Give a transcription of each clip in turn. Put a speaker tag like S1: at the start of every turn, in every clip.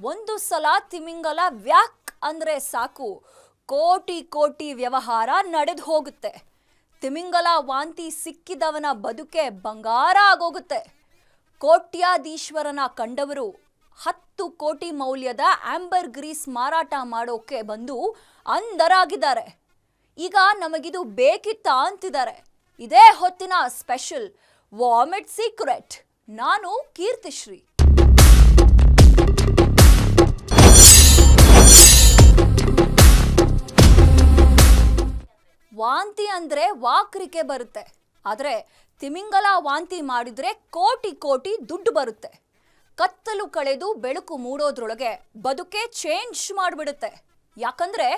S1: ಒಂದು ಸಲ ತಿಮಿಂಗಲ ವ್ಯಾಕ್ ಅಂದ್ರೆ ಸಾಕು. ಕೋಟಿ ಕೋಟಿ ವ್ಯವಹಾರ ನಡೆದು ಹೋಗುತ್ತೆ. ತಿಮಿಂಗಲ ವಾಂತಿ ಸಿಕ್ಕಿದವನ ಬದುಕೆ ಬಂಗಾರ ಆಗೋಗುತ್ತೆ. ಕೋಟ್ಯಾಧೀಶ್ವರನ ಕಂಡವರು ಹತ್ತು ಕೋಟಿ ಮೌಲ್ಯದ ಆಂಬರ್ ಗ್ರೀಸ್ ಮಾರಾಟ ಮಾಡೋಕೆ ಬಂದು ಅಂಧರಾಗಿದ್ದಾರೆ. ಈಗ ನಮಗಿದು ಬೇಕಿತ್ತ ಅಂತಿದ್ದಾರೆ. ಇದೇ ಹೊತ್ತಿನ ಸ್ಪೆಷಲ್ ವಾಮಿಟ್ ಸೀಕ್ರೆಟ್. ನಾನು ಕೀರ್ತಿಶ್ರೀ. ವಾಂತಿ ಅಂದರೆ ವಾಕ್ರಿಕೆ ಬರುತ್ತೆ. ಆದರೆ ತಿಮಿಂಗಲ ವಾಂತಿ ಮಾಡಿದರೆ ಕೋಟಿ ಕೋಟಿ ದುಡ್ಡು ಬರುತ್ತೆ. ಕತ್ತಲು ಕಳೆದು ಬೆಳಕು ಮೂಡೋದ್ರೊಳಗೆ ಬದುಕೆ ಚೇಂಜ್ ಮಾಡಿಬಿಡುತ್ತೆ. ಯಾಕಂದರೆ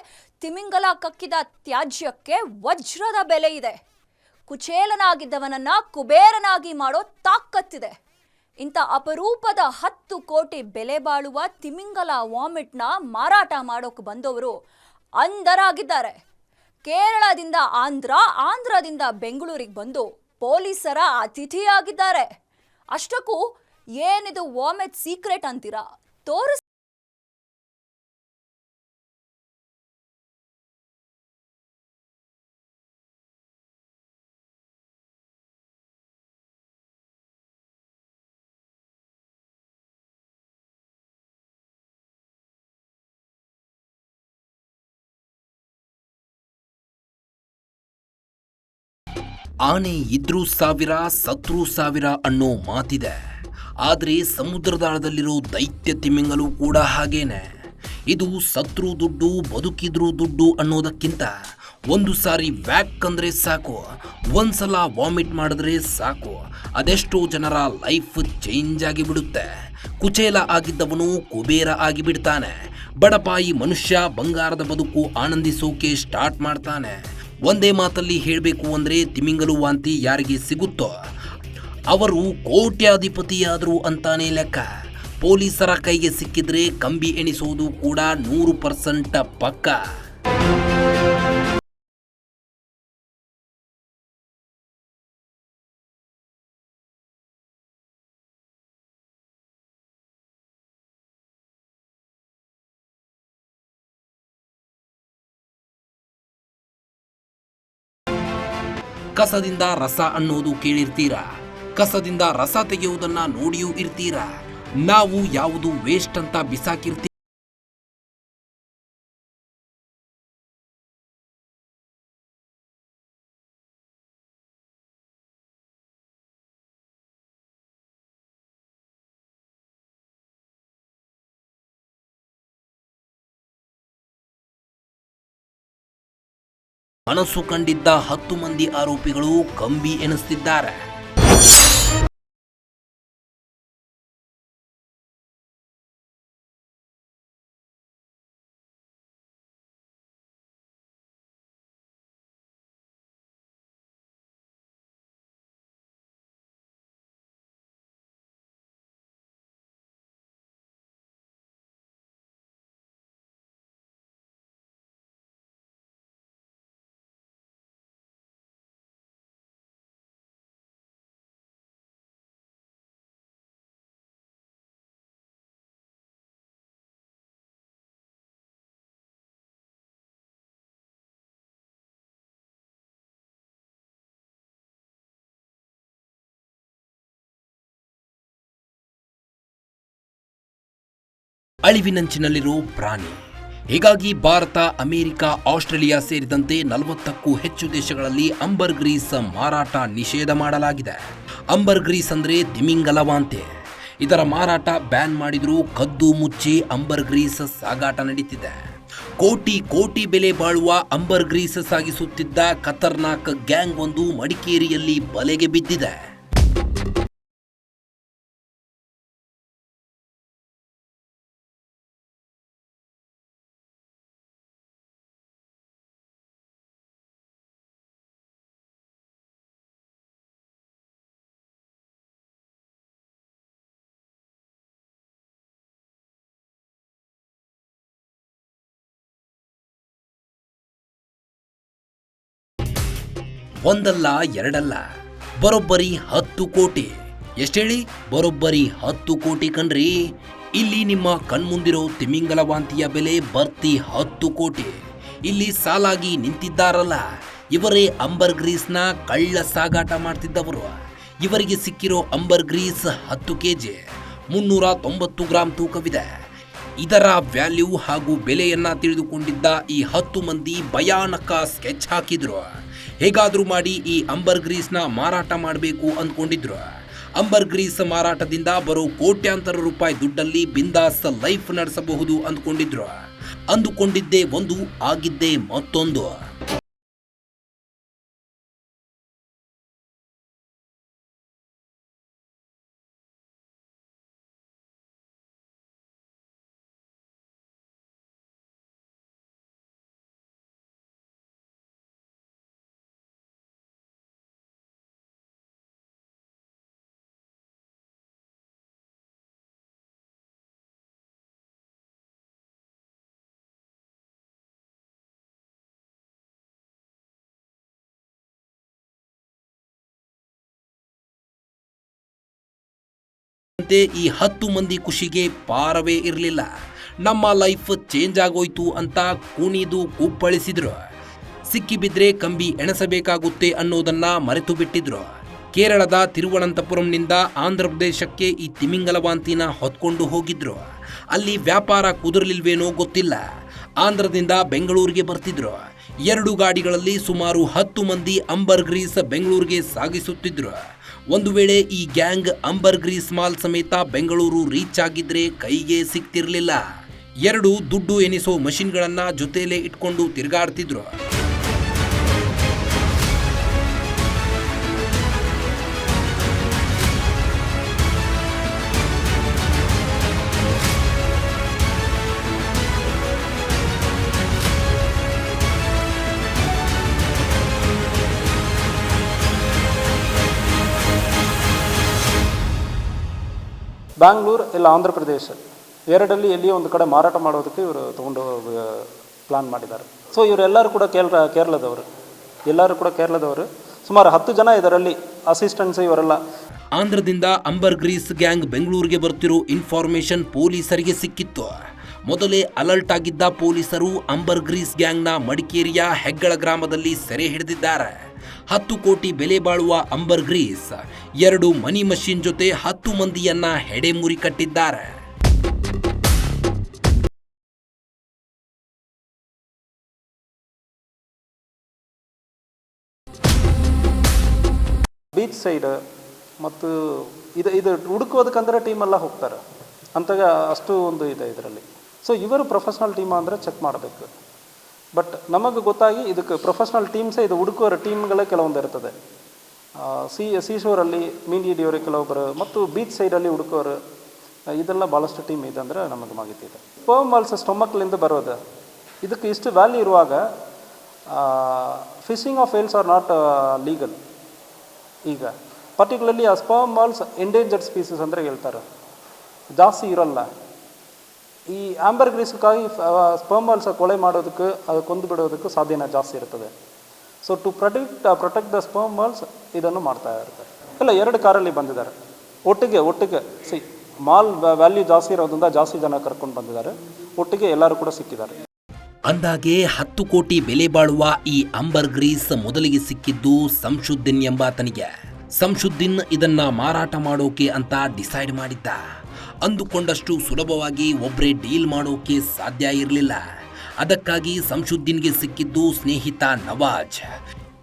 S1: ತಿಮಿಂಗಲ ಕಕ್ಕಿದ ತ್ಯಾಜ್ಯಕ್ಕೆ ವಜ್ರದ ಬೆಲೆ ಇದೆ. ಕುಚೇಲನಾಗಿದ್ದವನನ್ನು ಕುಬೇರನಾಗಿ ಮಾಡೋ ತಾಕತ್ತಿದೆ. ಇಂಥ ಅಪರೂಪದ ಹತ್ತು ಕೋಟಿ ಬೆಲೆ ಬಾಳುವ ತಿಮಿಂಗಲ ವಾಮಿಟ್ನ ಮಾರಾಟ ಮಾಡೋಕೆ ಬಂದವರು ಅಂಧರಾಗಿದ್ದಾರೆ. ಕೇರಳದಿಂದ ಆಂಧ್ರ ಆಂಧ್ರದಿಂದ ಬೆಂಗಳೂರಿಗೆ ಬಂದು ಪೊಲೀಸರ ಅತಿಥಿಯಾಗಿದ್ದಾರೆ. ಅಷ್ಟಕ್ಕೂ ಏನಿದು ವಾಮೆಟ್ ಸೀಕ್ರೆಟ್ ಅಂತೀರಾ? ತೋರಿಸ್
S2: ಆನೆ ಇದ್ರೂ ಸಾವಿರ, ಸತ್ರೂ ಸಾವಿರ ಅನ್ನೋ ಮಾತಿದೆ. ಆದರೆ ಸಮುದ್ರದಾಳದಲ್ಲಿರೋ ದೈತ್ಯ ತಿಮಿಂಗಲು ಕೂಡ ಹಾಗೇನೆ. ಇದು ಸತ್ರು ದುಡ್ಡು, ಬದುಕಿದ್ರೂ ದುಡ್ಡು ಅನ್ನೋದಕ್ಕಿಂತ ಒಂದು ಸಾರಿ ವ್ಯಾಕ್ ಅಂದ್ರೆ ಸಾಕು. ಒಂದ್ಸಲ ವಾಮಿಟ್ ಮಾಡಿದ್ರೆ ಸಾಕು. ಅದೆಷ್ಟೋ ಜನರ ಲೈಫ್ ಚೇಂಜ್ ಆಗಿಬಿಡುತ್ತೆ. ಕುಚೇಲ ಆಗಿದ್ದವನು ಕುಬೇರ ಆಗಿಬಿಡ್ತಾನೆ. ಬಡಪಾಯಿ ಮನುಷ್ಯ ಬಂಗಾರದ ಬದುಕು ಆನಂದಿಸೋಕೆ ಸ್ಟಾರ್ಟ್ ಮಾಡ್ತಾನೆ. ಒಂದೇ ಮಾತಲ್ಲಿ ಹೇಳಬೇಕು ಅಂದರೆ ತಿಮಿಂಗಲು ವಾಂತಿ ಯಾರಿಗೆ ಸಿಗುತ್ತೋ ಅವರು ಕೋಟ್ಯಾಧಿಪತಿಯಾದರು ಅಂತಾನೆ ಲೆಕ್ಕ. ಪೊಲೀಸರ ಕೈಗೆ ಸಿಕ್ಕಿದ್ರೆ ಕಂಬಿ ಎಣಿಸೋದು ಕೂಡ ನೂರು ಪರ್ಸೆಂಟ್ ಪಕ್ಕ. ಕಸದಿಂದ ರಸ ಅನ್ನೋದು ಕೇಳಿರ್ತೀರಾ? ಕಸದಿಂದ ರಸ ತೆಗೆಯುವುದನ್ನ ನೋಡಿಯೂ ಇರ್ತೀರಾ? ನಾವು ಯಾವುದು ವೇಸ್ಟ್ ಅಂತ ಬಿಸಾಕಿರ್ತೀವಿ. ಮನಸ್ಸು ಕಂಡಿದ್ದ ಹತ್ತು ಮಂದಿ ಆರೋಪಿಗಳು ಕಂಬಿ ಎನಿಸ್ತಿದ್ದಾರೆ. ಅಳಿವಿನಂಚಿನಲ್ಲಿರೋ ಪ್ರಾಣಿ. ಹೀಗಾಗಿ ಭಾರತ, ಅಮೆರಿಕ, ಆಸ್ಟ್ರೇಲಿಯಾ ಸೇರಿದಂತೆ ನಲವತ್ತಕ್ಕೂ ಹೆಚ್ಚು ದೇಶಗಳಲ್ಲಿ ಅಂಬರ್ ಗ್ರೀಸ್ ಮಾರಾಟ ನಿಷೇಧ ಮಾಡಲಾಗಿದೆ. ಅಂಬರ್ ಗ್ರೀಸ್ ಅಂದ್ರೆ ದಿಮಿಂಗಲವಾಂತೆ. ಇದರ ಮಾರಾಟ ಬ್ಯಾನ್ ಮಾಡಿದರೂ ಕದ್ದು ಮುಚ್ಚಿ ಅಂಬರ್ ಗ್ರೀಸ್ ಸಾಗಾಟ ನಡೀತಿದೆ. ಕೋಟಿ ಕೋಟಿ ಬೆಲೆ ಬಾಳುವ ಅಂಬರ್ ಗ್ರೀಸ್ ಸಾಗಿಸುತ್ತಿದ್ದ ಖತರ್ನಾಕ್ ಗ್ಯಾಂಗ್ ಒಂದು ಮಡಿಕೇರಿಯಲ್ಲಿ ಬಲೆಗೆ ಬಿದ್ದಿದೆ. ಒಂದಲ್ಲ, ಎರಡಲ್ಲ. ಬರೋಬ್ಬರಿ ಹತ್ತು ಕೋಟಿ. ಎಷ್ಟೇಳಿ? ಬರೋಬ್ಬರಿ ಹತ್ತು ಕೋಟಿ ಕಣ್ರಿ. ಇಲ್ಲಿ ನಿಮ್ಮ ಕಣ್ಮುಂದಿರೋ ತಿಮಿಂಗಲ ವಾಂತಿಯ ಬೆಲೆ ಬರ್ತಿ ಹತ್ತು ಕೋಟಿ. ಇಲ್ಲಿ ಸಾಲಾಗಿ ನಿಂತಿದ್ದಾರಲ್ಲ, ಇವರೇ ಅಂಬರ್ ಗ್ರೀಸ್ನ ಕಳ್ಳ ಸಾಗಾಟ ಮಾಡ್ತಿದ್ದವರು. ಇವರಿಗೆ ಸಿಕ್ಕಿರೋ ಅಂಬರ್ ಗ್ರೀಸ್ ಹತ್ತು ಕೆಜಿ. ಮುನ್ನೂರ ತೊಂಬತ್ತು ಗ್ರಾಂ ತೂಕವಿದೆ. ಇದರ ವ್ಯಾಲ್ಯೂ ಹಾಗೂ ಬೆಲೆಯನ್ನ ತಿಳಿದುಕೊಂಡಿದ್ದ ಈ ಹತ್ತು ಮಂದಿ ಭಯಾನಕ ಸ್ಕೆಚ್ ಹಾಕಿದ್ರು. ಹೇಗಾದ್ರೂ ಮಾಡಿ ಈ ಅಂಬರ್ ಗ್ರೀಸ್ನ ಮಾರಾಟ ಮಾಡಬೇಕು ಅಂದ್ಕೊಂಡಿದ್ರು ಅಂಬರ್ ಗ್ರೀಸ್ ಮಾರಾಟದಿಂದ ಬರೋ ಕೋಟ್ಯಾಂತರ ರೂಪಾಯಿ ದುಡ್ಡಲ್ಲಿ ಬಿಂದಾಸ್ ಲೈಫ್ ನಡೆಸಬಹುದು ಅಂದ್ಕೊಂಡಿದ್ರು ಅಂದುಕೊಂಡಿದ್ದೇ ಒಂದು, ಆಗಿದ್ದೇ ಮತ್ತೊಂದು. ಅಂತೆ ಈ ಹತ್ತು ಮಂದಿ ಖುಷಿಗೆ ಪಾರವೇ ಇರಲಿಲ್ಲ. ನಮ್ಮ ಲೈಫ್ ಚೇಂಜ್ ಆಗೋಯ್ತು ಅಂತ ಕುಣಿದು ಕುಪ್ಪಳಿಸಿದ್ರು ಸಿಕ್ಕಿಬಿದ್ರೆ ಕಂಬಿ ಎಣಸಬೇಕಾಗುತ್ತೆ ಅನ್ನೋದನ್ನ ಮರೆತು ಬಿಟ್ಟಿದ್ರು ಕೇರಳದ ತಿರುವನಂತಪುರಂನಿಂದ ಆಂಧ್ರ ಪ್ರದೇಶಕ್ಕೆ ಈ ತಿಮಿಂಗಲವಾಂತಿನ ಹೊತ್ಕೊಂಡು ಹೋಗಿದ್ರು. ಅಲ್ಲಿ ವ್ಯಾಪಾರ ಕುದುರಲಿಲ್ವೇನೋ ಗೊತ್ತಿಲ್ಲ. ಆಂಧ್ರದಿಂದ ಬೆಂಗಳೂರಿಗೆ ಬರ್ತಿದ್ರು. ಎರಡು ಗಾಡಿಗಳಲ್ಲಿ ಸುಮಾರು ಹತ್ತು ಮಂದಿ ಅಂಬರ್ ಗ್ರೀಸ್ ಬೆಂಗಳೂರಿಗೆ ಸಾಗಿಸುತ್ತಿದ್ರು. ಒಂದು ವೇಳೆ ಈ ಗ್ಯಾಂಗ್ ಅಂಬರ್ ಗ್ರೀಸ್ ಮಾಲ್ ಸಮೇತ ಬೆಂಗಳೂರು ರೀಚ್ ಆಗಿದ್ರೆ ಕೈಗೆ ಸಿಕ್ತಿರ್ಲಿಲ್ಲ ಎರಡು ದುಡ್ಡು ಎನಿಸೋ ಮಷಿನ್ಗಳನ್ನ ಜೊತೆಯಲ್ಲೇ ಇಟ್ಕೊಂಡು ತಿರುಗಾಡ್ತಿದ್ರು.
S3: ಬ್ಯಾಂಗ್ಳೂರ್ ಇಲ್ಲ ಆಂಧ್ರ ಪ್ರದೇಶ ಎರಡಲ್ಲಿ ಎಲ್ಲಿಯೋ ಒಂದು ಕಡೆ ಮಾರಾಟ ಮಾಡೋದಕ್ಕೆ ಇವರು ತೊಗೊಂಡು ಪ್ಲಾನ್ ಮಾಡಿದ್ದಾರೆ. ಸೊ ಇವರೆಲ್ಲರೂ ಕೂಡ ಕೇರಳ, ಕೇರಳದವರು. ಎಲ್ಲರೂ ಕೂಡ ಕೇರಳದವರು. ಸುಮಾರು ಹತ್ತು ಜನ ಇದರಲ್ಲಿ ಅಸಿಸ್ಟೆಂಟ್ಸ್ ಇವರೆಲ್ಲ.
S2: ಆಂಧ್ರದಿಂದ ಅಂಬರ್ ಗ್ರೀಸ್ ಗ್ಯಾಂಗ್ ಬೆಂಗಳೂರಿಗೆ ಬರ್ತಿರೋ ಇನ್ಫಾರ್ಮೇಶನ್ ಪೊಲೀಸರಿಗೆ ಸಿಕ್ಕಿತ್ತು. ಮೊದಲೇ ಅಲರ್ಟ್ ಆಗಿದ್ದ ಪೊಲೀಸರು ಅಂಬರ್ ಗ್ರೀಸ್ ಗ್ಯಾಂಗ್ನ ಮಡಿಕೇರಿಯ ಹೆಗ್ಗಳ ಗ್ರಾಮದಲ್ಲಿ ಸೆರೆ ಹಿಡಿದಿದ್ದಾರೆ. ಹತ್ತು ಕೋಟಿ ಬೆಲೆ ಬಾಳುವ ಅಂಬರ್ ಗ್ರೀಸ್ ಎರಡು ಮನಿ ಮಷಿನ್ ಜೊತೆ ಹತ್ತು ಮಂದಿಯನ್ನ ಹೆಡೆಮುರಿ ಕಟ್ಟಿದ್ದಾರೆ.
S3: ಬೀಚ್ ಸೈಡ್ ಮತ್ತು ಇದು ಇದು ಹುಡುಕೋದಕ್ಕಂದ್ರೆ ಟೀಮೆಲ್ಲ ಹೋಗ್ತಾರೆ. ಅಂತಾಗ ಅಷ್ಟು ಒಂದು ಇದೆ ಇದರಲ್ಲಿ. ಸೊ ಇವರು ಪ್ರೊಫೆಷ್ನಲ್ ಟೀಮ್ ಅಂದರೆ ಚೆಕ್ ಮಾಡಬೇಕು. ಬಟ್ ನಮಗೆ ಗೊತ್ತಾಗಿ ಇದಕ್ಕೆ ಪ್ರೊಫೆಷ್ನಲ್ ಟೀಮ್ಸೇ ಇದು ಹುಡುಕುವರ ಟೀಮ್ಗಳೇ ಕೆಲವೊಂದು ಇರ್ತದೆ. ಸಿ ಸೀಶೋರಲ್ಲಿ ಮೀನು ಹಿಡಿಯೋರು ಕೆಲವೊಬ್ಬರು ಮತ್ತು ಬೀಚ್ ಸೈಡಲ್ಲಿ ಹುಡುಕೋರು ಇದೆಲ್ಲ ಭಾಳಷ್ಟು ಟೀಮ್ ಇದೆ ಅಂದರೆ ನಮಗೆ ಮಾಹಿತಿ ಇದೆ. ಬಾಲ್ಸ್ ಸ್ಟೊಮಕ್ಲಿಂದ ಬರೋದು. ಇದಕ್ಕೆ ಇಷ್ಟು ವ್ಯಾಲ್ಯೂ ಇರುವಾಗ fishing of whales are not legal ಈಗ ಪರ್ಟಿಕ್ಯುಲರ್ಲಿ ಆ ಸ್ಪರ್ಮ್ ಬಾಲ್ಸ್ ಎಂಡೇಂಜರ್ಡ್ ಸ್ಪೀಸಸ್ ಅಂದರೆ ಹೇಳ್ತಾರೆ. ಜಾಸ್ತಿ ಇರೋಲ್ಲ. ಈ ಆಂಬರ್ ಗ್ರೀಸ್ಗಾಗಿ ಸ್ಪರ್ಮ್ ಮಾಲ್ಸ್ ಕೊಳೆ ಮಾಡೋದಕ್ಕೆ, ಅದು ಕೊಂದು ಬಿಡೋದಕ್ಕೆ ಸಾಧ್ಯನ ಜಾಸ್ತಿ ಇರ್ತದೆ. So to protect protect the sperm whales ಇದನ್ನು ಮಾಡ್ತಾ ಇರ್ತಾರೆ. ಇಲ್ಲ, ಎರಡು ಕಾರಲ್ಲಿ ಬಂದಿದ್ದಾರೆ. ಒಟ್ಟಿಗೆ ಒಟ್ಟಿಗೆ ಸಿ ಮಾಲ್ ವ್ಯಾಲ್ಯೂ ಜಾಸ್ತಿ ಇರೋದ್ರಿಂದ ಜಾಸ್ತಿ ಜನ ಕರ್ಕೊಂಡು ಬಂದಿದ್ದಾರೆ. ಒಟ್ಟಿಗೆ ಎಲ್ಲರೂ ಕೂಡ ಸಿಕ್ಕಿದ್ದಾರೆ.
S2: ಅಂದಾಗೆ ಹತ್ತು ಕೋಟಿ ಬೆಲೆ ಬಾಳುವ ಈ ಅಂಬರ್ ಗ್ರೀಸ್ ಮೊದಲಿಗೆ ಸಿಕ್ಕಿದ್ದು ಸಂಶುದ್ದಿನ್ ಎಂಬಾತನಿಗೆ. ಸಂಶುದ್ದಿನ್ ಇದನ್ನ ಮಾರಾಟ ಮಾಡೋಕೆ ಅಂತ ಡಿಸೈಡ್ ಮಾಡಿದ್ದ. ಅಂದುಕೊಂಡಷ್ಟು ಸುಲಭವಾಗಿ ಒಬ್ಬರೇ ಡೀಲ್ ಮಾಡೋಕೆ ಸಾಧ್ಯ ಇರಲಿಲ್ಲ. ಅದಕ್ಕಾಗಿ ಸಂಶುದ್ದೀನ್ಗೆ ಸಿಕ್ಕಿದ್ದು ಸ್ನೇಹಿತ ನವಾಜ್.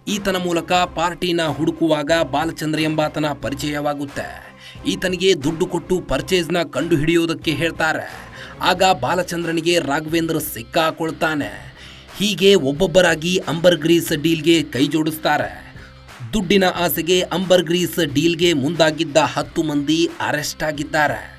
S2: ಈತನ ಮೂಲಕ ಪಾರ್ಟಿನ ಹುಡುಕುವಾಗ ಬಾಲಚಂದ್ರ ಎಂಬಾತನ ಪರಿಚಯವಾಗುತ್ತೆ. ಈತನಿಗೆ ದುಡ್ಡು ಕೊಟ್ಟು ಪರ್ಚೇಸ್ನ ಕಂಡು ಹಿಡಿಯೋದಕ್ಕೆ ಹೇಳ್ತಾರೆ. ಆಗ ಬಾಲಚಂದ್ರನಿಗೆ ರಾಘವೇಂದ್ರ ಸಿಕ್ಕಾಕೊಳ್ತಾನೆ. ಹೀಗೆ ಒಬ್ಬೊಬ್ಬರಾಗಿ ಅಂಬರ್ ಗ್ರೀಸ್ ಡೀಲ್ಗೆ ಕೈ ಜೋಡಿಸ್ತಾರೆ. ದುಡ್ಡಿನ ಆಸೆಗೆ ಅಂಬರ್ ಗ್ರೀಸ್ ಡೀಲ್ಗೆ ಮುಂದಾಗಿದ್ದ ಹತ್ತು ಮಂದಿ ಅರೆಸ್ಟ್ ಆಗಿದ್ದಾರೆ.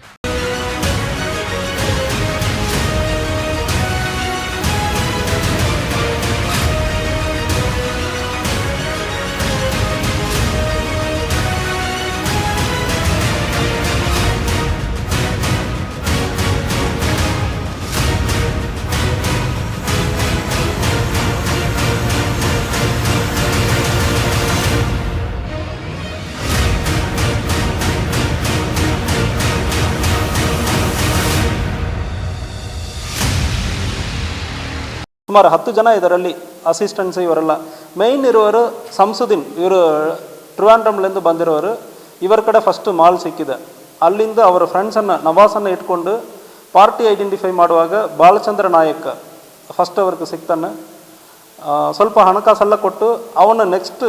S3: ಸುಮಾರು ಹತ್ತು ಜನ ಇದರಲ್ಲಿ ಅಸಿಸ್ಟೆಂಟ್ಸ್ ಇವರೆಲ್ಲ. ಮೈನ್ ಇರುವವರು ಸಂಸುದ್ದೀನ್ ಇವರು ಟ್ರಿವಾಂಡ್ರಮ್ಲಿಂದ ಬಂದಿರೋರು ಇವರ ಕಡೆ ಫಸ್ಟ್ ಮಾಲ್ ಸಿಕ್ಕಿದೆ. ಅಲ್ಲಿಂದ ಅವರ ಫ್ರೆಂಡ್ಸನ್ನು ನವಾಸನ್ನು ಇಟ್ಕೊಂಡು ಪಾರ್ಟಿ ಐಡೆಂಟಿಫೈ ಮಾಡುವಾಗ ಬಾಲಚಂದ್ರ ನಾಯಕ್ ಫಸ್ಟ್ ಅವ್ರಿಗೆ ಸಿಗ್ತಾನೆ ಸ್ವಲ್ಪ ಹಣಕಾಸೆಲ್ಲ ಕೊಟ್ಟು ಅವನ ನೆಕ್ಸ್ಟ್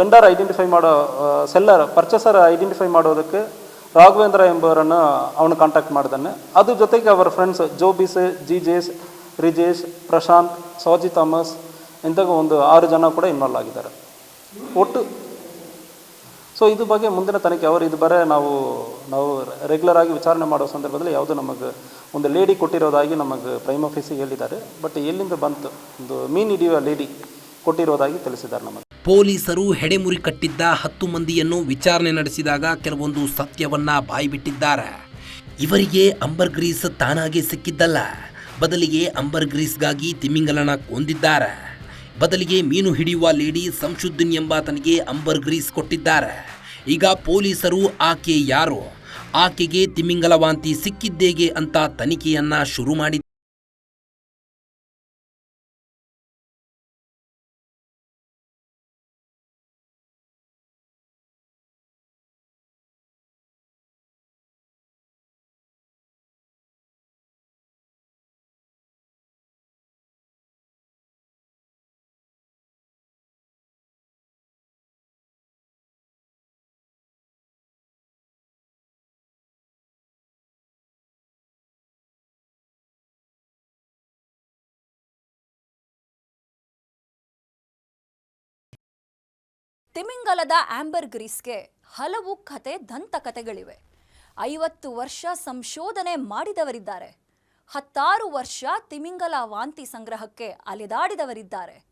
S3: ವೆಂಡರ್ ಐಡೆಂಟಿಫೈ ಮಾಡೋ ಸೆಲ್ಲರ್ ಪರ್ಚೇಸರ್ ಐಡೆಂಟಿಫೈ ಮಾಡೋದಕ್ಕೆ ರಾಘವೇಂದ್ರ ಎಂಬುವರನ್ನು ಅವನು ಕಾಂಟ್ಯಾಕ್ಟ್ ಮಾಡ್ದಾನೆ ಅದ್ರ ಜೊತೆಗೆ ಅವರ ಫ್ರೆಂಡ್ಸ್ ಜೋಬಿಸ್ ಜಿಜೇಶ್ ರಿಜೇಶ್, ಪ್ರಶಾಂತ್, ಸೌಜಿ ಥಾಮಸ್ ಇಂಥ ಒಂದು ಆರು ಜನ ಕೂಡ ಇನ್ವಾಲ್ವ್ ಆಗಿದ್ದಾರೆ. ಒಟ್ಟು. ಸೊ ಇದು ಬಗ್ಗೆ ಮುಂದಿನ ತನಿಖೆ ಅವರು ಇದು ಬರೇ ನಾವು ನಾವು ರೆಗ್ಯುಲರ್ ಆಗಿ ವಿಚಾರಣೆ ಮಾಡೋ ಸಂದರ್ಭದಲ್ಲಿ ಯಾವುದು ನಮಗೆ ಒಂದು ಲೇಡಿ ಕೊಟ್ಟಿರೋದಾಗಿ ನಮಗೆ ಪ್ರೈಮ್ ಆಫೀಸಿಗೆ ಹೇಳಿದ್ದಾರೆ. ಬಟ್ ಎಲ್ಲಿಂದ ಬಂತು? ಒಂದು ಮೀನ್ ಹಿಡಿಯುವ ಲೇಡಿ ಕೊಟ್ಟಿರೋದಾಗಿ ತಿಳಿಸಿದ್ದಾರೆ ನಮಗೆ.
S2: ಪೊಲೀಸರು ಹೆಡೆಮುರಿ ಕಟ್ಟಿದ್ದ ಹತ್ತು ಮಂದಿಯನ್ನು ವಿಚಾರಣೆ ನಡೆಸಿದಾಗ ಕೆಲವೊಂದು ಸತ್ಯವನ್ನ ಬಾಯಿಬಿಟ್ಟಿದ್ದಾರೆ. ಇವರಿಗೆ ಅಂಬರ್ ಗ್ರೀಸ್ ತಾನಾಗೆ ಸಿಕ್ಕಿದ್ದಲ್ಲ. ಬದಲಿಗೆ ಅಂಬರ್ ಗ್ರೀಸ್ಗಾಗಿ ತಿಮಿಂಗಲನ ಕೊಂದಿದ್ದಾರೆ ಬದಲಿಗೆ ಮೀನು ಹಿಡಿಯುವ ಲೇಡಿ ಸಂಶುದ್ದೀನ್ ಎಂಬಾತನಿಗೆ ಅಂಬರ್ ಗ್ರೀಸ್ ಕೊಟ್ಟಿದ್ದಾರೆ. ಈಗ ಪೊಲೀಸರು ಆಕೆ ಯಾರು? ಆಕೆಗೆ ತಿಮಿಂಗಲ ವಾಂತಿ ಸಿಕ್ಕಿದ್ದೇಗೆ ಅಂತ ತನಿಖೆಯನ್ನ ಶುರು ಮಾಡಿ
S1: ತಿಮಿಂಗಲದ ಆಂಬರ್ ಗ್ರೀಸ್ಗೆ ಹಲವು ಕತೆ ದಂತಕಥೆಗಳಿವೆ ಐವತ್ತು ವರ್ಷ ಸಂಶೋಧನೆ ಮಾಡಿದವರಿದ್ದಾರೆ. ಹತ್ತಾರು ವರ್ಷ ತಿಮಿಂಗಲ ವಾಂತಿ ಸಂಗ್ರಹಕ್ಕೆ ಅಲೆದಾಡಿದವರಿದ್ದಾರೆ.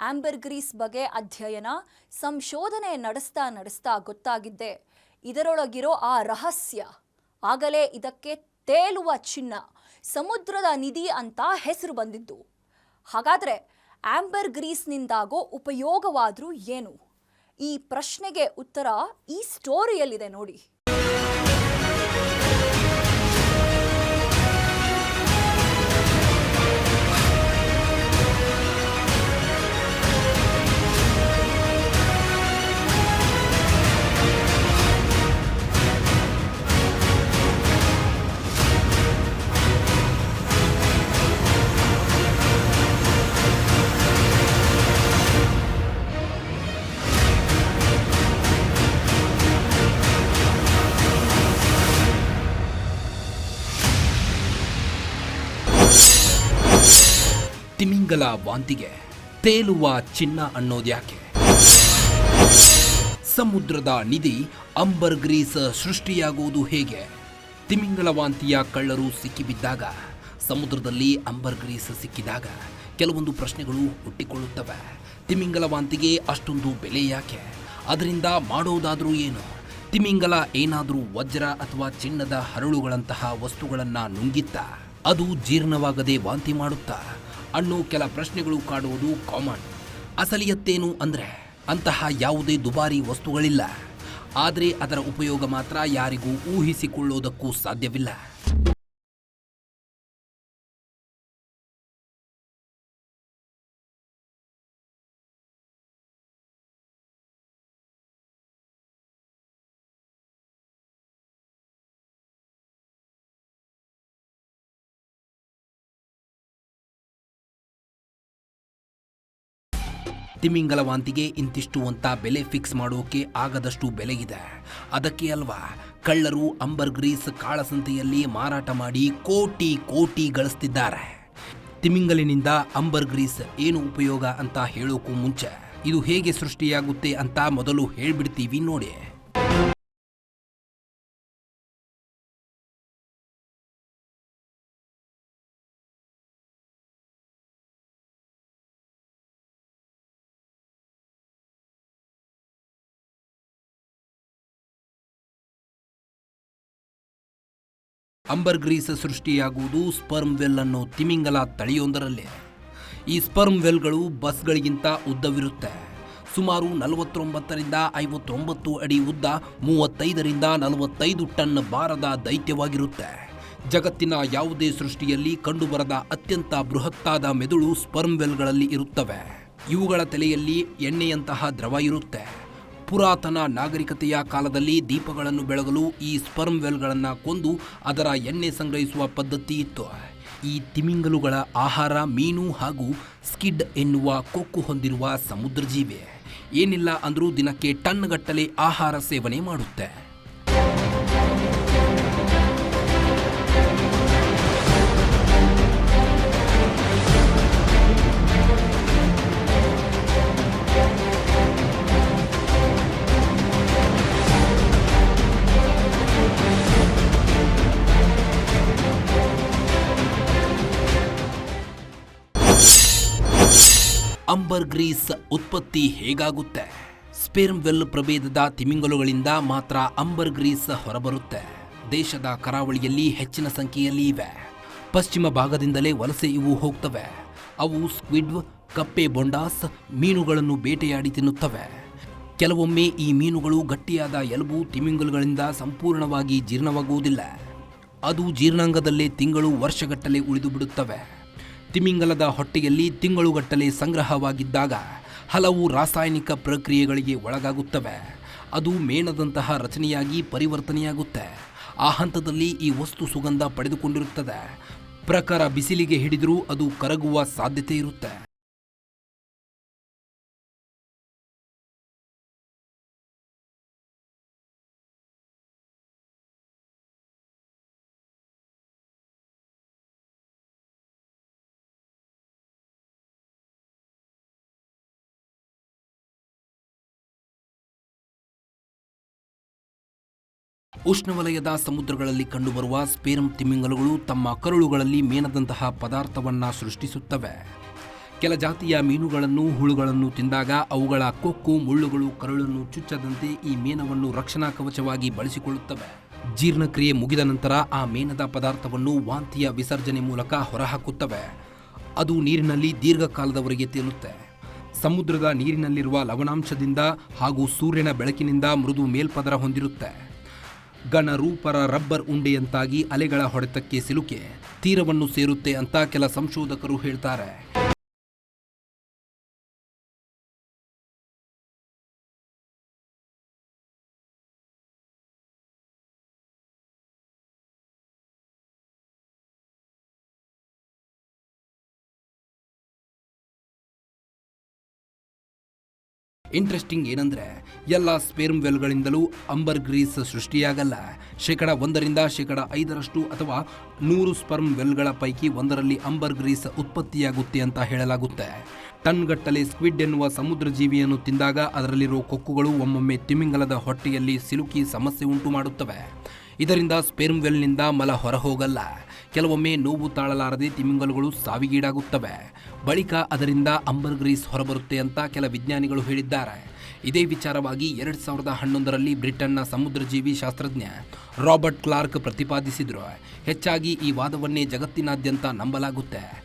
S1: ಆಂಬರ್ ಗ್ರೀಸ್ ಬಗ್ಗೆ ಅಧ್ಯಯನ, ಸಂಶೋಧನೆ ನಡೆಸ್ತಾ ನಡೆಸ್ತಾ ಗೊತ್ತಾಗಿದ್ದೆ ಇದರೊಳಗಿರೋ ಆ ರಹಸ್ಯ. ಆಗಲೇ ಇದಕ್ಕೆ ತೇಲುವ ಚಿನ್ನ, ಸಮುದ್ರದ ನಿಧಿ ಅಂತ ಹೆಸರು ಬಂದಿದ್ದು. ಹಾಗಾದರೆ ಆಂಬರ್ ಗ್ರೀಸ್ನಿಂದಾಗೋ ಉಪಯೋಗವಾದರೂ ಏನು? ಈ ಪ್ರಶ್ನೆಗೆ ಉತ್ತರ ಈ ಸ್ಟೋರಿಯಲ್ಲಿದೆ ನೋಡಿ.
S2: ತಿಮಿಂಗಲ ವಾಂತಿಗೆ ತೇಲುವ ಚಿನ್ನ ಅನ್ನೋದ್ಯಾಕೆ ಸಮುದ್ರದ ನಿಧಿ ಅಂಬರ್ ಗ್ರೀಸ್ ಸೃಷ್ಟಿಯಾಗುವುದು ಹೇಗೆ? ತಿಮಿಂಗಲ ವಾಂತಿಯ ಕಳ್ಳರು ಸಿಕ್ಕಿಬಿದ್ದಾಗ, ಸಮುದ್ರದಲ್ಲಿ ಅಂಬರ್ ಗ್ರೀಸ್ ಸಿಕ್ಕಿದಾಗ ಕೆಲವೊಂದು ಪ್ರಶ್ನೆಗಳು ಹುಟ್ಟಿಕೊಳ್ಳುತ್ತವೆ. ತಿಮಿಂಗಲ ವಾಂತಿಗೆ ಅಷ್ಟೊಂದು ಬೆಲೆ ಯಾಕೆ? ಅದರಿಂದ ಮಾಡೋದಾದರೂ ಏನು? ತಿಮಿಂಗಲ ಏನಾದರೂ ವಜ್ರ ಅಥವಾ ಚಿನ್ನದ ಹರಳುಗಳಂತಹ ವಸ್ತುಗಳನ್ನು ನುಂಗಿತ್ತ ಅದು ಜೀರ್ಣವಾಗದೆ ವಾಂತಿ ಮಾಡುತ್ತಾ? ಅನ್ನೋ ಕೆಲ ಪ್ರಶ್ನೆಗಳು ಕಾಡುವುದು ಕಾಮನ್ ಅಸಲಿಯತ್ತೇನು ಅಂದರೆ ಅಂತಹ ಯಾವುದೇ ದುಬಾರಿ ವಸ್ತುಗಳಿಲ್ಲ. ಆದರೆ ಅದರ ಉಪಯೋಗ ಮಾತ್ರ ಯಾರಿಗೂ ಊಹಿಸಿಕೊಳ್ಳೋದಕ್ಕೂ ಸಾಧ್ಯವಿಲ್ಲ. ತಿಮಿಂಗಲ ವಾಂತಿಗೆ ಇಂತಿಷ್ಟು ಅಂತ ಬೆಲೆ ಫಿಕ್ಸ್ ಮಾಡೋಕೆ ಆಗದಷ್ಟು ಬೆಲೆಗಿದೆ ಅದಕ್ಕೆ ಅಲ್ವಾ? ಕಳ್ಳರು, ಅಂಬರ್ ಗ್ರೀಸ್, ಕಾಳಸಂತೆಯಲ್ಲಿ ಮಾರಾಟ ಮಾಡಿ ಕೋಟಿ ಕೋಟಿ ಗಳಿಸ್ತಿದ್ದಾರೆ. ತಿಮಿಂಗಲಿನಿಂದ ಅಂಬರ್ ಗ್ರೀಸ್ ಏನು ಉಪಯೋಗ ಅಂತ ಹೇಳೋಕ್ಕೂ ಮುಂಚೆ. ಇದು ಹೇಗೆ ಸೃಷ್ಟಿಯಾಗುತ್ತೆ ಅಂತ ಮೊದಲು ಹೇಳ್ಬಿಡ್ತೀವಿ ನೋಡಿ. ಅಂಬರ್ ಗ್ರೀಸ್ ಸೃಷ್ಟಿಯಾಗುವುದು ಸ್ಪರ್ಮ್ ವೆಲ್ ಅನ್ನೋ ತಿಮಿಂಗಲ ತಳಿಯೊಂದರಲ್ಲೇ. ಈ ಸ್ಪರ್ಮ್ ವೆಲ್ಗಳು ಬಸ್ಗಳಿಗಿಂತ ಉದ್ದವಿರುತ್ತೆ. ಸುಮಾರು ನಲವತ್ತೊಂಬತ್ತರಿಂದ ಐವತ್ತೊಂಬತ್ತು ಅಡಿ ಉದ್ದ ಮೂವತ್ತೈದರಿಂದ ನಲವತ್ತೈದು ಟನ್ ಭಾರದ ದೈತ್ಯವಾಗಿರುತ್ತೆ. ಜಗತ್ತಿನ ಯಾವುದೇ ಸೃಷ್ಟಿಯಲ್ಲಿ ಕಂಡುಬರದ ಅತ್ಯಂತ ಬೃಹತ್ತಾದ ಮೆದುಳು ಸ್ಪರ್ಮ್ ವೆಲ್ಗಳಲ್ಲಿ ಇರುತ್ತವೆ. ಇವುಗಳ ತಲೆಯಲ್ಲಿ ಎಣ್ಣೆಯಂತಹ ದ್ರವ ಇರುತ್ತೆ. ಪುರಾತನ ನಾಗರಿಕತೆಯ ಕಾಲದಲ್ಲಿ ದೀಪಗಳನ್ನು ಬೆಳಗಲು ಈ ಸ್ಪರ್ಮ್ ವೆಲ್ಗಳನ್ನು ಕೊಂದು ಅದರ ಎಣ್ಣೆ ಸಂಗ್ರಹಿಸುವ ಪದ್ಧತಿ ಇತ್ತು. ಈ ತಿಮಿಂಗಲುಗಳ ಆಹಾರ, ಮೀನು ಹಾಗೂ ಸ್ಕಿಡ್ ಎನ್ನುವ ಕೊಕ್ಕು ಹೊಂದಿರುವ ಸಮುದ್ರ ಜೀವಿ ಏನಿಲ್ಲ ಅಂದರೂ ದಿನಕ್ಕೆ ಟನ್ಗಟ್ಟಲೆ ಆಹಾರ ಸೇವನೆ ಮಾಡುತ್ತೆ. ಅಂಬರ್ ಗ್ರೀಸ್ ಉತ್ಪತ್ತಿ ಹೇಗಾಗುತ್ತೆ? ಸ್ಪೇರ್ಮ್ ವೆಲ್ ಪ್ರಭೇದದ ತಿಮಿಂಗಲುಗಳಿಂದ ಮಾತ್ರ ಅಂಬರ್ ಗ್ರೀಸ್ ಹೊರಬರುತ್ತೆ. ದೇಶದ ಕರಾವಳಿಯಲ್ಲಿ ಹೆಚ್ಚಿನ ಸಂಖ್ಯೆಯಲ್ಲಿ ಇವೆ. ಪಶ್ಚಿಮ ಭಾಗದಿಂದಲೇ ವಲಸೆ ಇವು ಹೋಗ್ತವೆ. ಅವು ಸ್ಕ್ವಿಡ್, ಕಪ್ಪೆ ಬೊಂಡಾಸ್ ಮೀನುಗಳನ್ನು ಬೇಟೆಯಾಡಿ ತಿನ್ನುತ್ತವೆ. ಕೆಲವೊಮ್ಮೆ ಈ ಮೀನುಗಳು ಗಟ್ಟಿಯಾದ ಎಲುಬು ತಿಮಿಂಗಲುಗಳಿಂದ ಸಂಪೂರ್ಣವಾಗಿ ಜೀರ್ಣವಾಗುವುದಿಲ್ಲ. ಅದು ಜೀರ್ಣಾಂಗದಲ್ಲೇ ತಿಂಗಳು ವರ್ಷಗಟ್ಟಲೆ ಉಳಿದು ಬಿಡುತ್ತವೆ. ತಿಮಿಂಗಲದ ಹೊಟ್ಟೆಯಲ್ಲಿ ತಿಂಗಳುಗಟ್ಟಲೆ ಸಂಗ್ರಹವಾಗಿದ್ದಾಗ ಹಲವು ರಾಸಾಯನಿಕ ಪ್ರಕ್ರಿಯೆಗಳಿಗೆ ಒಳಗಾಗುತ್ತವೆ. ಅದು ಮೇಣದಂತಹ ರಚನೆಯಾಗಿ ಪರಿವರ್ತನೆಯಾಗುತ್ತೆ. ಆ ಹಂತದಲ್ಲಿ ಈ ವಸ್ತು ಸುಗಂಧ ಪಡೆದುಕೊಂಡಿರುತ್ತದೆ. ಪ್ರಕಾರ ಬಿಸಿಲಿಗೆ ಹಿಡಿದರೂ ಅದು ಕರಗುವ ಸಾಧ್ಯತೆ ಇರುತ್ತೆ. ಉಷ್ಣವಲಯದ ಸಮುದ್ರಗಳಲ್ಲಿ ಕಂಡುಬರುವ ಸ್ಪೇರಂ ತಿಮಿಂಗಲಗಳು ತಮ್ಮ ಕರುಳುಗಳಲ್ಲಿ ಮೇನದಂತಹ ಪದಾರ್ಥವನ್ನು ಸೃಷ್ಟಿಸುತ್ತವೆ. ಕೆಲ ಜಾತಿಯ ಮೀನುಗಳನ್ನು, ಹುಳುಗಳನ್ನು ತಿಂದಾಗ ಅವುಗಳ ಕೊಕ್ಕು, ಮುಳ್ಳುಗಳು ಕರುಳನ್ನು ಚುಚ್ಚದಂತೆ ಈ ಮೇನವನ್ನು ರಕ್ಷಣಾ ಕವಚವಾಗಿ ಬಳಸಿಕೊಳ್ಳುತ್ತವೆ. ಜೀರ್ಣಕ್ರಿಯೆ ಮುಗಿದ ನಂತರ ಆ ಮೇನದ ಪದಾರ್ಥವನ್ನು ವಾಂತಿಯ ವಿಸರ್ಜನೆ ಮೂಲಕ ಹೊರಹಾಕುತ್ತವೆ. ಅದು ನೀರಿನಲ್ಲಿ ದೀರ್ಘಕಾಲದವರೆಗೆ ತೇಲುತ್ತೆ. ಸಮುದ್ರದ ನೀರಿನಲ್ಲಿರುವ ಲವಣಾಂಶದಿಂದ ಹಾಗೂ ಸೂರ್ಯನ ಬೆಳಕಿನಿಂದ ಮೃದು ಮೇಲ್ಪದರ ಹೊಂದಿರುತ್ತೆ. ಗಣರೂಪರ ರಬ್ಬರ್ ಉಂಡೆಯಂತಾಗಿ ಅಲೆಗಳ ಹೊಡೆತಕ್ಕೆ ಸಿಲುಕೆ ತೀರವನ್ನು ಸೇರುತ್ತೆ ಅಂತ ಕೆಲ ಸಂಶೋಧಕರು ಹೇಳ್ತಾರೆ. ಇಂಟ್ರೆಸ್ಟಿಂಗ್ ಏನಂದ್ರೆ, ಎಲ್ಲ ಸ್ಪೇರ್ಮ್ ವೆಲ್ಗಳಿಂದಲೂ ಅಂಬರ್ ಗ್ರೀಸ್ ಸೃಷ್ಟಿಯಾಗಲ್ಲ. ಶೇಕಡ ಒಂದರಿಂದ ಶೇಕಡ ಐದರಷ್ಟು ಅಥವಾ ನೂರು ಸ್ಪರ್ಮ್ ವೆಲ್ಗಳ ಪೈಕಿ ಒಂದರಲ್ಲಿ ಅಂಬರ್ ಗ್ರೀಸ್ ಉತ್ಪತ್ತಿಯಾಗುತ್ತೆ ಅಂತ ಹೇಳಲಾಗುತ್ತೆ. ಟನ್ಗಟ್ಟಲೆ ಸ್ಕ್ವಿಡ್ ಎನ್ನುವ ಸಮುದ್ರ ಜೀವಿಯನ್ನು ತಿಂದಾಗ ಅದರಲ್ಲಿರೋ ಕೊಕ್ಕುಗಳು ಒಮ್ಮೊಮ್ಮೆ ತಿಮಿಂಗಲದ ಹೊಟ್ಟೆಯಲ್ಲಿ ಸಿಲುಕಿ ಸಮಸ್ಯೆ ಉಂಟು ಮಾಡುತ್ತವೆ. ಇದರಿಂದ ಸ್ಪೆರ್ಮ್ ವೆಲ್ನಿಂದ ಮಲ ಹೊರಹೋಗಲ್ಲ. ಕೆಲವೊಮ್ಮೆ ನೋವು ತಾಳಲಾರದೆ ತಿಮಿಂಗಲುಗಳು ಸಾವಿಗೀಡಾಗುತ್ತವೆ. ಬಳಿಕ ಅದರಿಂದ ಅಂಬರ್ ಗ್ರೀಸ್ ಹೊರಬರುತ್ತೆ ಅಂತ ಕೆಲ ವಿಜ್ಞಾನಿಗಳು ಹೇಳಿದ್ದಾರೆ. ಇದೇ ವಿಚಾರವಾಗಿ ಎರಡು ಸಾವಿರದ ಹನ್ನೊಂದರಲ್ಲಿ ಬ್ರಿಟನ್ನ ಸಮುದ್ರಜೀವಿ ಶಾಸ್ತ್ರಜ್ಞ ರಾಬರ್ಟ್ ಕ್ಲಾರ್ಕ್ ಪ್ರತಿಪಾದಿಸಿದರು. ಹೆಚ್ಚಾಗಿ ಈ ವಾದವನ್ನೇ ಜಗತ್ತಿನಾದ್ಯಂತ ನಂಬಲಾಗುತ್ತೆ.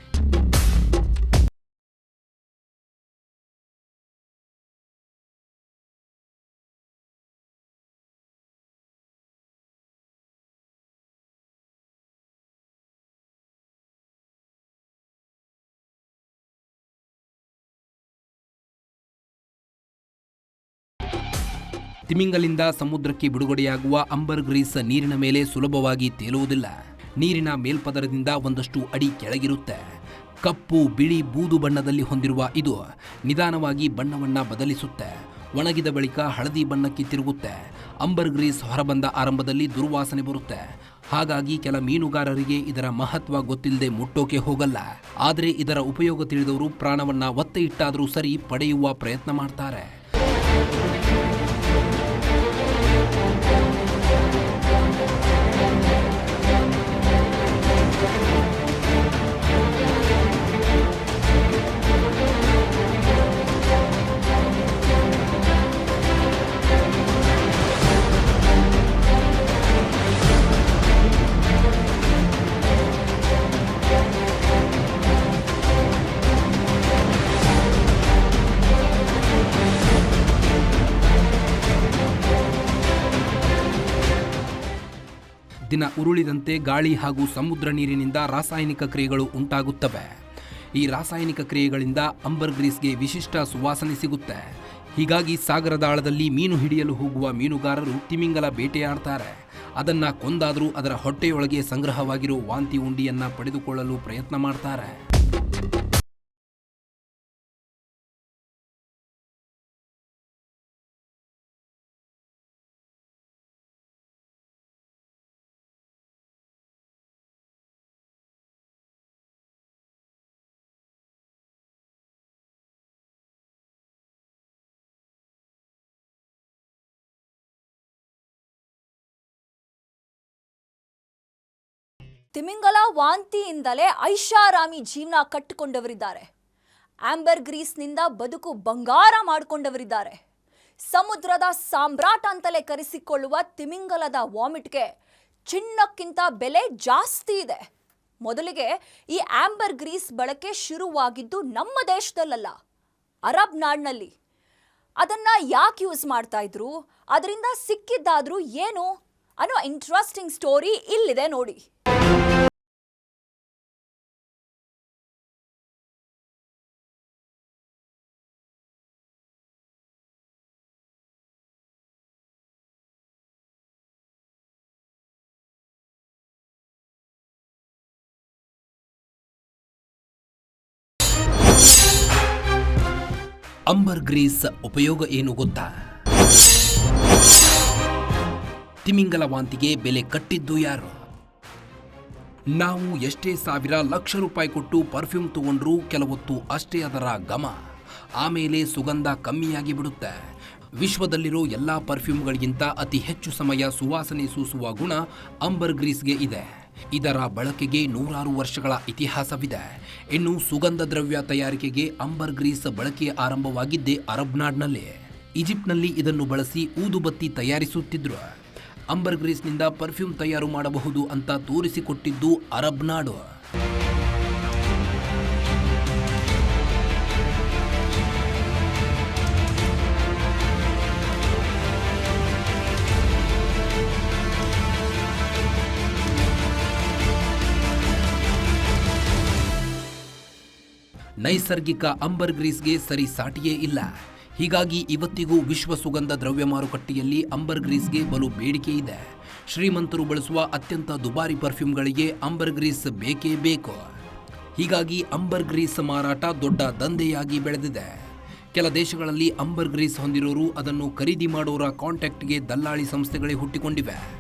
S2: ತಿಮಿಂಗಲಿಂದ ಸಮುದ್ರಕ್ಕೆ ಬಿಡುಗಡೆಯಾಗುವ ಅಂಬರ್ ಗ್ರೀಸ್ ನೀರಿನ ಮೇಲೆ ಸುಲಭವಾಗಿ ತೇಲುವುದಿಲ್ಲ. ನೀರಿನ ಮೇಲ್ಪದರದಿಂದ ಒಂದಷ್ಟು ಅಡಿ ಕೆಳಗಿರುತ್ತೆ. ಕಪ್ಪು, ಬಿಳಿ, ಬೂದು ಬಣ್ಣದಲ್ಲಿ ಹೊಂದಿರುವ ಇದು ನಿಧಾನವಾಗಿ ಬಣ್ಣವನ್ನ ಬದಲಿಸುತ್ತೆ. ಒಣಗಿದ ಬಳಿಕ ಹಳದಿ ಬಣ್ಣಕ್ಕೆ ತಿರುಗುತ್ತೆ. ಅಂಬರ್ ಗ್ರೀಸ್ ಹೊರಬಂದ ಆರಂಭದಲ್ಲಿ ದುರ್ವಾಸನೆ ಬರುತ್ತೆ. ಹಾಗಾಗಿ ಕೆಲ ಮೀನುಗಾರರಿಗೆ ಇದರ ಮಹತ್ವ ಗೊತ್ತಿಲ್ಲದೆ ಮುಟ್ಟೋಕೆ ಹೋಗಲ್ಲ. ಆದರೆ ಇದರ ಉಪಯೋಗ ತಿಳಿದವರು ಪ್ರಾಣವನ್ನ ಒತ್ತೆ ಇಟ್ಟಾದರೂ ಸರಿ ಪಡೆಯುವ ಪ್ರಯತ್ನ ಮಾಡ್ತಾರೆ. ದಿನ ಉರುಳಿದಂತೆ ಗಾಳಿ ಹಾಗೂ ಸಮುದ್ರ ನೀರಿನಿಂದ ರಾಸಾಯನಿಕ ಕ್ರಿಯೆಗಳು ಉಂಟಾಗುತ್ತವೆ. ಈ ರಾಸಾಯನಿಕ ಕ್ರಿಯೆಗಳಿಂದ ಅಂಬರ್ ಗ್ರೀಸ್ಗೆ ವಿಶಿಷ್ಟ ಸುವಾಸನೆ ಸಿಗುತ್ತೆ. ಹೀಗಾಗಿ ಸಾಗರದ ಆಳದಲ್ಲಿ ಮೀನು ಹಿಡಿಯಲು ಹೋಗುವ ಮೀನುಗಾರರು ತಿಮಿಂಗಲ ಬೇಟೆಯಾಡ್ತಾರೆ. ಅದನ್ನ ಕೊಂದಾದರೂ ಅದರ ಹೊಟ್ಟೆಯೊಳಗೆ ಸಂಗ್ರಹವಾಗಿರೋ ವಾಂತಿ ಉಂಡಿಯನ್ನು ಪಡೆದುಕೊಳ್ಳಲು ಪ್ರಯತ್ನ ಮಾಡ್ತಾರೆ.
S1: ತಿಮಿಂಗಲ ವಾಂತಿಯಿಂದಲೇ ಐಷಾರಾಮಿ ಜೀವನ ಕಟ್ಟಿಕೊಂಡವರಿದ್ದಾರೆ. ಆಂಬರ್ ಗ್ರೀಸ್ನಿಂದ ಬದುಕು ಬಂಗಾರ ಮಾಡಿಕೊಂಡವರಿದ್ದಾರೆ. ಸಮುದ್ರದ ಸಾಮ್ರಾಟ ಅಂತಲೇ ಕರೆಸಿಕೊಳ್ಳುವ ತಿಮಿಂಗಲದ ವಾಮಿಟ್ಗೆ ಚಿನ್ನಕ್ಕಿಂತ ಬೆಲೆ ಜಾಸ್ತಿ ಇದೆ. ಮೊದಲಿಗೆ ಈ ಆಂಬರ್ ಗ್ರೀಸ್ ಬಳಕೆ ಶುರುವಾಗಿದ್ದು ನಮ್ಮ ದೇಶದಲ್ಲಲ್ಲ, ಅರಬ್ ನಾಡ್ನಲ್ಲಿ. ಅದನ್ನ ಯಾಕೆ ಯೂಸ್ ಮಾಡ್ತಾ ಇದ್ರು? ಅದರಿಂದ ಸಿಕ್ಕಿದ್ದಾದರೂ ಏನು? ಅನ್ನೋ ಇಂಟ್ರೆಸ್ಟಿಂಗ್ ಸ್ಟೋರಿ ಇಲ್ಲಿದೆ ನೋಡಿ.
S2: ಅಂಬರ್ ಗ್ರೀಸ್ ಉಪಯೋಗ ಏನು ಗೊತ್ತಾ? ತಿಮಿಂಗಲ ವಾಂತಿಗೆ ಬೆಲೆ ಕಟ್ಟಿದ್ದು ಯಾರು? ನಾವು ಎಷ್ಟೇ ಸಾವಿರ ಲಕ್ಷ ರೂಪಾಯಿ ಕೊಟ್ಟು ಪರ್ಫ್ಯೂಮ್ ತಗೊಂಡ್ರೂ ಕೆಲವೊತ್ತು ಅಷ್ಟೇ ಅದರ ಘಮ. ಆಮೇಲೆ ಸುಗಂಧ ಕಮ್ಮಿಯಾಗಿ ಬಿಡುತ್ತೆ. ವಿಶ್ವದಲ್ಲಿರೋ ಎಲ್ಲ ಪರ್ಫ್ಯೂಮ್ಗಳಿಗಿಂತ ಅತಿ ಹೆಚ್ಚು ಸಮಯ ಸುವಾಸನೆ ಸೂಸುವ ಗುಣ ಅಂಬರ್ ಗ್ರೀಸ್ಗೆ ಇದೆ. ಇದರ ಬಳಕೆಗೆ ನೂರಾರು ವರ್ಷಗಳ ಇತಿಹಾಸವಿದೆ. ಇನ್ನು ಸುಗಂಧ ದ್ರವ್ಯ ತಯಾರಿಕೆಗೆ ಅಂಬರ್ ಗ್ರೀಸ್ ಬಳಕೆ ಆರಂಭವಾಗಿದ್ದೇ ಅರಬ್ನಾಡ್ನಲ್ಲಿ. ಈಜಿಪ್ಟ್ನಲ್ಲಿ ಇದನ್ನು ಬಳಸಿ ಊದುಬತ್ತಿ ತಯಾರಿಸುತ್ತಿದ್ರು. ಅಂಬರ್ ಗ್ರೀಸ್ನಿಂದ ಪರ್ಫ್ಯೂಮ್ ತಯಾರು ಮಾಡಬಹುದು ಅಂತ ತೋರಿಸಿಕೊಟ್ಟಿದ್ದು ಅರಬ್ ನಾಡು. ನೈಸರ್ಗಿಕ ಅಂಬರ್ ಗ್ರೀಸ್ಗೆ ಸರಿ ಸಾಟಿಯೇ ಇಲ್ಲ. ಹೀಗಾಗಿ ಇವತ್ತಿಗೂ ವಿಶ್ವ ಸುಗಂಧ ದ್ರವ್ಯ ಮಾರುಕಟ್ಟೆಯಲ್ಲಿ ಅಂಬರ್ ಗ್ರೀಸ್ಗೆ ಬಲು ಬೇಡಿಕೆ ಇದೆ. ಶ್ರೀಮಂತರು ಬಳಸುವ ಅತ್ಯಂತ ದುಬಾರಿ ಪರ್ಫ್ಯೂಮ್ಗಳಿಗೆ ಅಂಬರ್ ಗ್ರೀಸ್ ಬೇಕೇ ಬೇಕು. ಹೀಗಾಗಿ ಅಂಬರ್ ಗ್ರೀಸ್ ಮಾರಾಟ ದೊಡ್ಡ ದಂಧೆಯಾಗಿ ಬೆಳೆದಿದೆ. ಕೆಲ ದೇಶಗಳಲ್ಲಿ ಅಂಬರ್ ಗ್ರೀಸ್ ಹೊಂದಿರೋರು ಅದನ್ನು ಖರೀದಿ ಮಾಡೋರ ಕಾಂಟ್ಯಾಕ್ಟ್ಗೆ ದಲ್ಲಾಳಿ ಸಂಸ್ಥೆಗಳೇ ಹುಟ್ಟಿಕೊಂಡಿವೆ.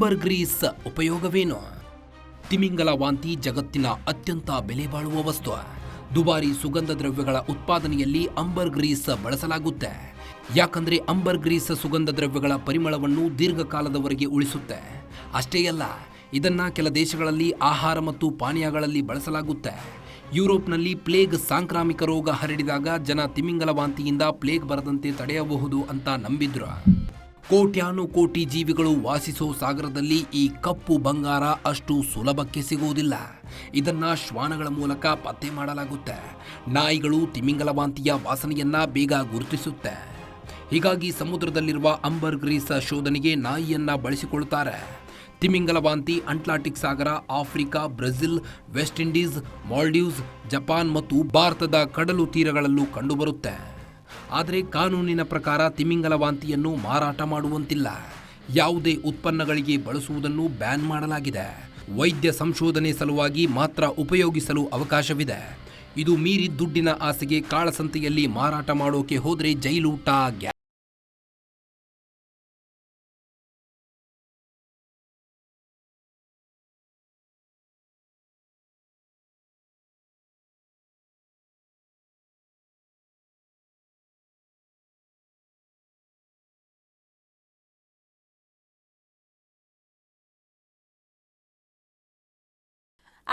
S2: ಅಂಬರ್ ಗ್ರೀಸ್ ಉಪಯೋಗವೇನು? ತಿಮಿಂಗಲ ವಾಂತಿ ಜಗತ್ತಿನ ಅತ್ಯಂತ ಬೆಲೆ ಬಾಳುವ ವಸ್ತು. ದುಬಾರಿ ಸುಗಂಧ ದ್ರವ್ಯಗಳ ಉತ್ಪಾದನೆಯಲ್ಲಿ ಅಂಬರ್ ಗ್ರೀಸ್ ಬಳಸಲಾಗುತ್ತೆ. ಯಾಕಂದ್ರೆ ಅಂಬರ್ ಗ್ರೀಸ್ ಸುಗಂಧ ದ್ರವ್ಯಗಳ ಪರಿಮಳವನ್ನು ದೀರ್ಘಕಾಲದವರೆಗೆ ಉಳಿಸುತ್ತೆ. ಅಷ್ಟೇ ಅಲ್ಲ, ಇದನ್ನ ಕೆಲ ದೇಶಗಳಲ್ಲಿ ಆಹಾರ ಮತ್ತು ಪಾನೀಯಗಳಲ್ಲಿ ಬಳಸಲಾಗುತ್ತೆ. ಯುರೋಪ್ನಲ್ಲಿ ಪ್ಲೇಗ್ ಸಾಂಕ್ರಾಮಿಕ ರೋಗ ಹರಡಿದಾಗ ಜನ ತಿಮಿಂಗಲ ವಾಂತಿಯಿಂದ ಪ್ಲೇಗ್ ಬರದಂತೆ ತಡೆಯಬಹುದು ಅಂತ ನಂಬಿದ್ರು. ಕೋಟ್ಯಾನು ಕೋಟಿ ಜೀವಿಗಳು ವಾಸಿಸೋ ಸಾಗರದಲ್ಲಿ ಈ ಕಪ್ಪು ಬಂಗಾರ ಅಷ್ಟು ಸುಲಭಕ್ಕೆ ಸಿಗುವುದಿಲ್ಲ. ಇದನ್ನ ಶ್ವಾನಗಳ ಮೂಲಕ ಪತ್ತೆ ಮಾಡಲಾಗುತ್ತೆ. ನಾಯಿಗಳು ತಿಮಿಂಗಲ ವಾಂತಿಯ ವಾಸನೆಯನ್ನ ಬೇಗ ಗುರುತಿಸುತ್ತೆ. ಹೀಗಾಗಿ ಸಮುದ್ರದಲ್ಲಿರುವ ಅಂಬರ್ ಗ್ರೀಸ್ ಶೋಧನೆಗೆ ನಾಯಿಯನ್ನ ಬಳಸಿಕೊಳ್ಳುತ್ತಾರೆ. ತಿಮಿಂಗಲ ವಾಂತಿ ಅಟ್ಲಾಂಟಿಕ್ ಸಾಗರ, Africa, Brazil, West Indies, Maldives, Japan ಮತ್ತು ಭಾರತದ ಕಡಲು ತೀರಗಳಲ್ಲೂ ಕಂಡುಬರುತ್ತೆ. ಆದರೆ ಕಾನೂನಿನ ಪ್ರಕಾರ ತಿಮಿಂಗಲ ವಾಂತಿಯನ್ನು ಮಾರಾಟ ಮಾಡುವಂತಿಲ್ಲ. ಯಾವುದೇ ಉತ್ಪನ್ನಗಳಿಗೆ ಬಳಸುವುದನ್ನು ಬ್ಯಾನ್ ಮಾಡಲಾಗಿದೆ. ವೈದ್ಯ ಸಂಶೋಧನೆ ಸಲುವಾಗಿ ಮಾತ್ರ ಉಪಯೋಗಿಸಲು ಅವಕಾಶವಿದೆ. ಇದು ಮೀರಿ ದುಡ್ಡಿನ ಆಸೆಗೆ ಕಾಳಸಂತೆಯಲ್ಲಿ ಮಾರಾಟ ಮಾಡೋಕೆ ಹೋದರೆ ಜೈಲೂಟ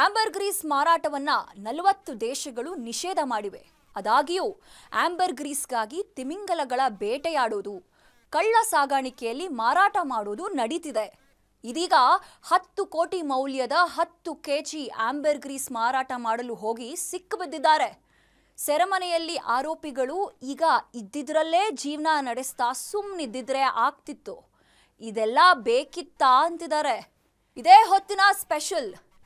S1: ಆಂಬರ್ ಗ್ರೀಸ್ ಮಾರಾಟವನ್ನ ನಲವತ್ತು ದೇಶಗಳು ನಿಷೇಧ ಮಾಡಿವೆ. ಅದಾಗಿಯೂ, ಆಂಬರ್ ಗ್ರೀಸ್ಗಾಗಿ ತಿಮಿಂಗಲಗಳ ಬೇಟೆಯಾಡೋದು ಕಳ್ಳ ಸಾಗಾಣಿಕೆಯಲ್ಲಿ ಮಾರಾಟ ಮಾಡೋದು ನಡೀತಿದೆ. ಇದೀಗ ಹತ್ತು ಕೋಟಿ ಮೌಲ್ಯದ ಹತ್ತು ಕೆಜಿ ಆಂಬರ್ ಗ್ರೀಸ್ ಮಾರಾಟ ಮಾಡಲು ಹೋಗಿ ಸಿಕ್ಕಿಬಿದ್ದಿದ್ದಾರೆ. ಸೆರೆಮನೆಯಲ್ಲಿ ಆರೋಪಿಗಳು ಈಗ ಇದ್ದಿದ್ರಲ್ಲೇ ಜೀವನ ನಡೆಸ್ತಾ ಸುಮ್ಮನಿದ್ದಿದ್ರೆ ಆಗ್ತಿತ್ತು. ಇದೆಲ್ಲ ಬೇಕಿತ್ತಾ ಅಂತಿದ್ದಾರೆ. ಇದೇ ಹೊತ್ತಿನ ಸ್ಪೆಷಲ್